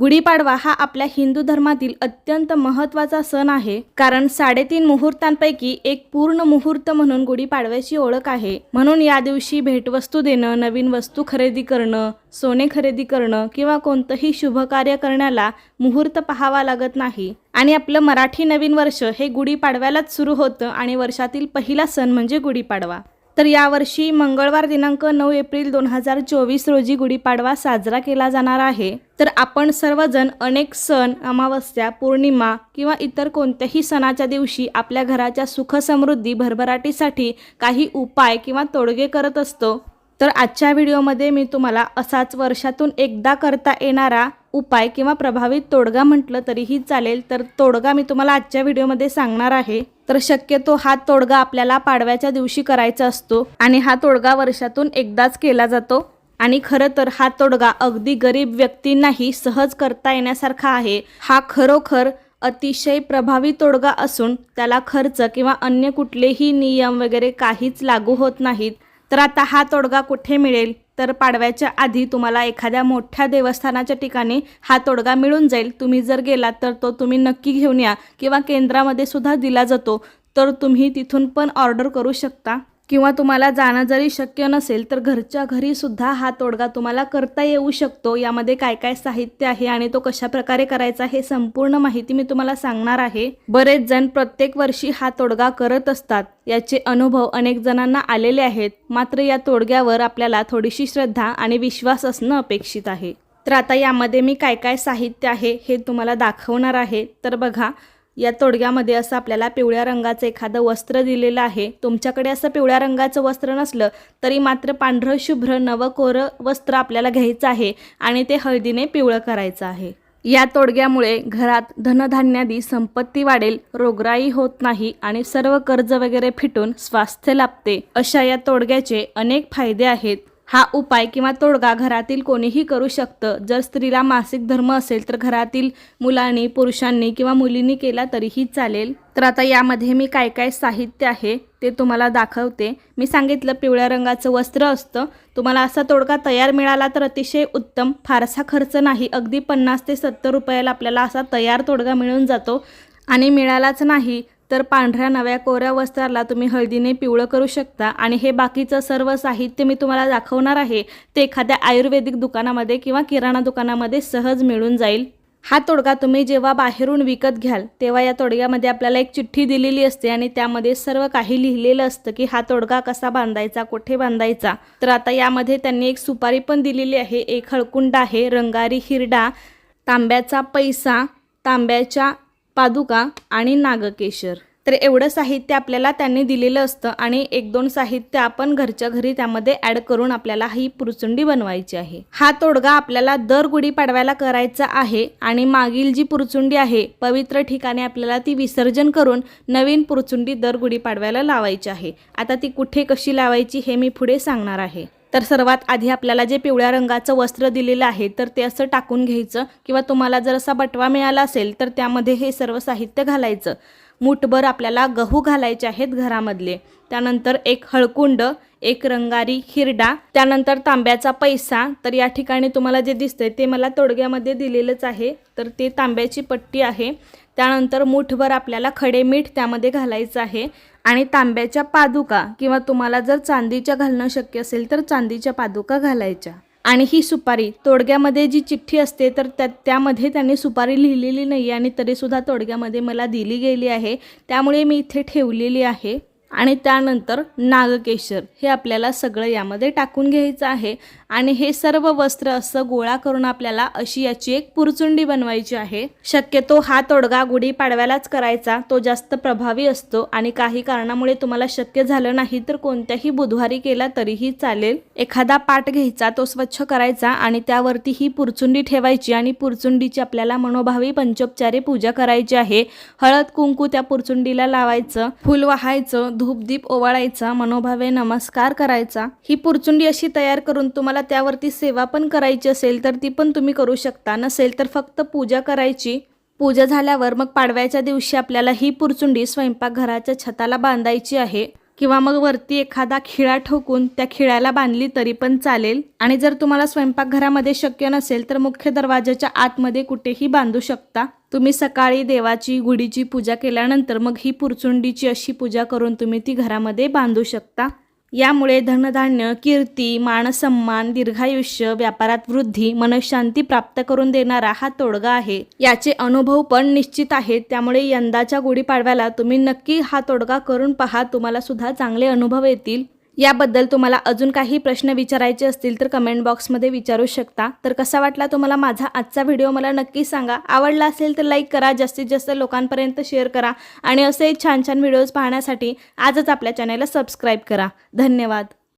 गुढीपाडवा हा आपल्या हिंदू धर्मातील अत्यंत महत्त्वाचा सण आहे कारण साडेतीन मुहूर्तांपैकी एक पूर्ण मुहूर्त म्हणून गुढीपाडव्याची ओळख आहे. म्हणून या दिवशी भेटवस्तू देणं नवीन वस्तू खरेदी करणं सोने खरेदी करणं किंवा कोणतंही शुभ कार्य करण्याला मुहूर्त पाहावा लागत नाही. आणि आपलं मराठी नवीन वर्ष हे गुढीपाडव्यालाच सुरू होतं आणि वर्षातील पहिला सण म्हणजे गुढीपाडवा. तर यावर्षी मंगळवार दिनांक नऊ एप्रिल दोन हजार चोवीस रोजी गुढीपाडवा साजरा केला जाणार आहे. तर आपण सर्वजण अनेक सण अमावस्या पौर्णिमा किंवा इतर कोणत्याही सणाच्या दिवशी आपल्या घराच्या सुख समृद्धी भरभराटीसाठी काही उपाय किंवा तोडगे करत असतो. तर आजच्या व्हिडिओमध्ये मी तुम्हाला असाच वर्षातून एकदा करता येणारा उपाय किंवा प्रभावित तोडगा म्हटलं तरीही चालेल. तर तोडगा मी तुम्हाला आजच्या व्हिडिओमध्ये सांगणार आहे. तर शक्यतो हा तोडगा आपल्याला पाडव्याच्या दिवशी करायचा असतो आणि हा तोडगा वर्षातून एकदाच केला जातो. आणि खरं तर हा तोडगा अगदी गरीब व्यक्तींनाही सहज करता येण्यासारखा आहे. हा खरोखर अतिशय प्रभावी तोडगा असून त्याला खर्च किंवा अन्य कुठलेही नियम वगैरे काहीच लागू होत नाहीत. तर आता हा तोडगा कुठे मिळेल? तर पाडव्याच्या आधी तुम्हाला एखाद्या मोठ्या देवस्थानाच्या ठिकाणी हा तोडगा मिळून जाईल. तुम्ही जर गेलात तर तो तुम्ही नक्की घेऊन या किंवा केंद्रामध्ये सुद्धा दिला जातो. तर तुम्ही तिथून पण ऑर्डर करू शकता. किंवा तुम्हाला जाणं जरी शक्य नसेल तर घरच्या घरी सुद्धा हा तोडगा तुम्हाला करता येऊ शकतो. यामध्ये काय काय साहित्य आहे आणि तो कशा प्रकारे करायचा हे संपूर्ण माहिती मी तुम्हाला सांगणार आहे. बरेच जण प्रत्येक वर्षी हा तोडगा करत असतात. याचे अनुभव अनेक जणांना आलेले आहेत. मात्र या तोडग्यावर आपल्याला थोडीशी श्रद्धा आणि विश्वास असणं अपेक्षित आहे. तर आता यामध्ये मी काय काय साहित्य आहे हे तुम्हाला दाखवणार आहे. तर बघा या तोडग्यामध्ये असं आपल्याला पिवळ्या रंगाचं एखादं वस्त्र दिलेलं आहे. तुमच्याकडे असं पिवळ्या रंगाचं वस्त्र नसलं तरी मात्र पांढरं शुभ्र नवकोरं वस्त्र आपल्याला घ्यायचं आहे आणि ते हळदीने पिवळं करायचं आहे. या तोडग्यामुळे घरात धनधान्यादी संपत्ती वाढेल रोगराई होत नाही आणि सर्व कर्ज वगैरे फिटून स्वास्थ्य लाभते. अशा या तोडग्याचे अनेक फायदे आहेत. हा उपाय किंवा तोडगा घरातील कोणीही करू शकतं. जर स्त्रीला मासिक धर्म असेल तर घरातील मुलांनी पुरुषांनी किंवा मुलींनी केला तरीही चालेल. तर आता यामध्ये मी काय काय साहित्य आहे ते तुम्हाला दाखवते. मी सांगितलं पिवळ्या रंगाचं वस्त्र असतं. तुम्हाला असा तोडगा तयार मिळाला तर अतिशय उत्तम. फारसा खर्च नाही. अगदी पन्नास ते सत्तर रुपयाला आपल्याला असा तयार तोडगा मिळून जातो. आणि मिळालाच नाही तर पांढऱ्या नव्या कोऱ्या वस्त्राला तुम्ही हळदीने पिवळं करू शकता. आणि हे बाकीचं सर्व साहित्य मी तुम्हाला दाखवणार आहे. ते एखाद्या आयुर्वेदिक दुकानामध्ये किंवा किराणा दुकानामध्ये सहज मिळून जाईल. हा तोडगा तुम्ही जेव्हा बाहेरून विकत घ्याल तेव्हा या तोडग्यामध्ये आपल्याला एक चिठ्ठी दिलेली असते आणि त्यामध्ये सर्व काही लिहिलेलं असतं की हा तोडगा कसा बांधायचा कुठे बांधायचा. तर आता यामध्ये त्यांनी एक सुपारी पण दिलेली आहे एक हळकुंड आहे रंगारी हिरडा तांब्याचा पैसा तांब्याच्या पादुका आणि नागकेशर. तर एवढं साहित्य आपल्याला त्यांनी दिलेलं असतं आणि एक दोन साहित्य आपण घरच्या घरी त्यामध्ये ॲड करून आपल्याला ही पुरचुंडी बनवायची आहे. हा तोडगा आपल्याला दर गुढी पाडव्याला करायचा आहे आणि मागील जी पुरचुंडी आहे पवित्र ठिकाणी आपल्याला ती विसर्जन करून नवीन पुरचुंडी दर गुढी पाडव्याला लावायची आहे. आता ती कुठे कशी लावायची हे मी पुढे सांगणार आहे. तर सर्वात आधी आपल्याला जे पिवळ्या रंगाचं वस्त्र दिलेलं आहे तर ते असं टाकून घ्यायचं. किंवा तुम्हाला जर असा बटवा मिळाला असेल तर त्यामध्ये हे सर्व साहित्य घालायचं. मूठभर आपल्याला गहू घालायचे आहेत घरामधले. त्यानंतर एक हळकुंड एक रंगारी हिरडा त्यानंतर तांब्याचा पैसा. तर या ठिकाणी तुम्हाला जे दिसतंय ते मला तोडग्यामध्ये दिलेलंच आहे. तर ते तांब्याची पट्टी आहे. त्यानंतर मूठभर आपल्याला खडे मीठ त्यामध्ये घालायचं आहे. आणि तांब्याच्या पादुका किंवा तुम्हाला जर चांदीच्या घालणं शक्य असेल तर चांदीच्या पादुका घालायच्या. आणि ही सुपारी तोडग्यामध्ये जी चिठ्ठी असते तर त्या त्यामध्ये त्यांनी सुपारी लिहिलेली नाही आणि तरीसुद्धा तोडग्यामध्ये मला दिली गेली आहे. त्यामुळे मी इथे ठेवलेली आहे. आणि त्यानंतर नागकेशर हे आपल्याला सगळं यामध्ये टाकून घ्यायचं आहे. आणि हे सर्व वस्त्र असं गोळा करून आपल्याला अशी याची एक पुरचुंडी बनवायची आहे. शक्यतो हा तोडगा गुढी पाडव्यालाच करायचा. तो जास्त प्रभावी असतो आणि काही कारणामुळे तुम्हाला शक्य झालं नाही तर कोणत्याही बुधवारी केला तरीही चालेल. एखादा पाट घ्यायचा तो स्वच्छ करायचा आणि त्यावरती ही पुरचुंडी ठेवायची आणि पुरचुंडीची आपल्याला मनोभावी पंचोपचारे पूजा करायची आहे. हळद कुंकू त्या पुरचुंडीला लावायचं फुल वाहायचं धूपदीप ओवाळायचा मनोभावे नमस्कार करायचा ही पुरचुंडी अशी तयार करून तुम्हाला त्यावरती सेवा पण करायची असेल तर ती पण तुम्ही करू शकता. नसेल तर फक्त पूजा करायची. पूजा झाल्यावर मग पाडव्याच्या दिवशी आपल्याला ही पुरचुंडी स्वयंपाकघराच्या छताला बांधायची आहे. किंवा मग वरती एखादा खिळा ठोकून त्या खिळ्याला बांधली तरी पण चालेल. आणि जर तुम्हाला स्वयंपाकघरामध्ये शक्य नसेल तर मुख्य दरवाजाच्या आतमध्ये कुठेही बांधू शकता. तुम्ही सकाळी देवाची गुढीची पूजा केल्यानंतर मग ही पुरचुंडीची अशी पूजा करून तुम्ही ती घरामध्ये बांधू शकता. यामुळे धनधान्य कीर्ती मानसन्मान दीर्घायुष्य व्यापारात वृद्धी मनशांती प्राप्त करून देणारा हा तोडगा आहे. याचे अनुभव पण निश्चित आहेत. त्यामुळे यंदाच्या गुढीपाडव्याला तुम्ही नक्की हा तोडगा करून पहा. तुम्हाला सुद्धा चांगले अनुभव येतील. याबद्दल तुम्हाला अजून काही प्रश्न विचारायचे असतील तर कमेंट बॉक्समध्ये विचारू शकता. तर कसा वाटला तुम्हाला माझा आजचा व्हिडिओ मला नक्की सांगा. आवडला असेल तर लाईक करा. जास्तीत जास्त लोकांपर्यंत शेअर करा. आणि असे छान छान व्हिडिओज पाहण्यासाठी आजच आपल्या चॅनलला सबस्क्राईब करा. धन्यवाद.